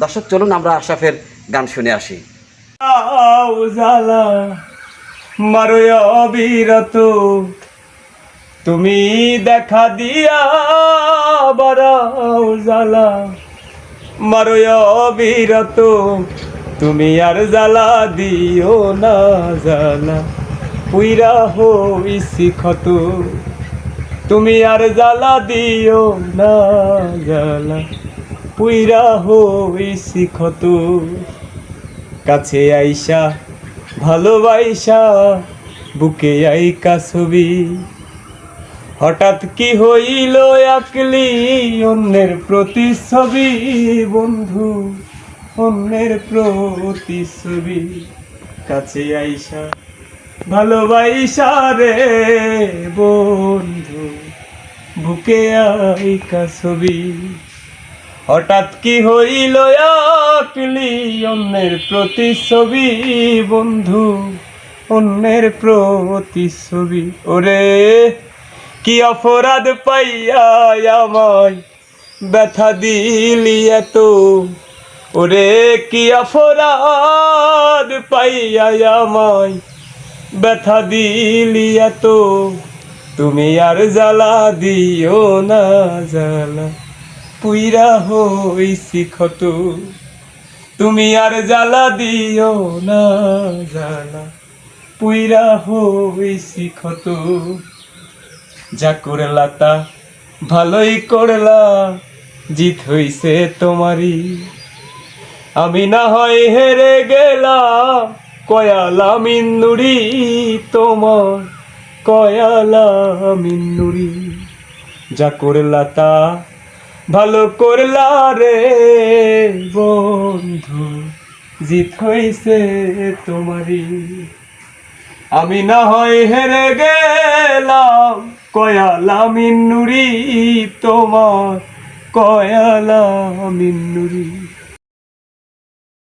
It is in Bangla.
দর্শক, চলুন আমরা আশরাফের গান শুনে আসি। উজালা মারো অবিরত। তুমি দেখা দিয়া বারাও জালা মারো অবিরত। তুমি আর জ্বালা দিও না জ্বালা পুইরা হইছি ক্ষত। তুমি আর জ্বালা দিও না জ্বালা। পুইরা হইছি ক্ষত। কাছে আইসা, ভালোবাইসা, বুকে আইকা ছবি। হঠাৎ কি হইল আকলি অন্যের প্রতিচ্ছবি, বন্ধু, অন্যের প্রতিচ্ছবি। কাছে আইসা, ভালোবাইসা রে, বন্ধু, বুকে আইকা ছবি। হঠাৎ কি হইল আকলি অন্যের প্রতিচ্ছবি, বন্ধু? অন্যের প্রতিচ্ছবি। ওরে, কি অপরাধ পাইয়া আমায় ব্যথা দিলি এত? ওরে, কি অপরাধ পাইয়া আমায় ব্যথা দিলি এত? তুমি আর জ্বালা দিও না, জ্বালা পুইরা হইছি ক্ষত তুমি আর জ্বালা দিও না, জ্বালা। পুইরা হইছি ক্ষত যা করলা তা ভালোই করলা, জিত হইছে তোমারই। আমি না হয় হেরে গেলাম কয়ালা মিন্নুরি তোমার, কয়ালা মিন্নুরি যা করলা তা ভালো করলা রে বন্ধু, জিত হইছে তোমারি আমি না হয় হেরে গেলাম কয়ালামি নুরি তোমার কয়ালামি মিন্নুরি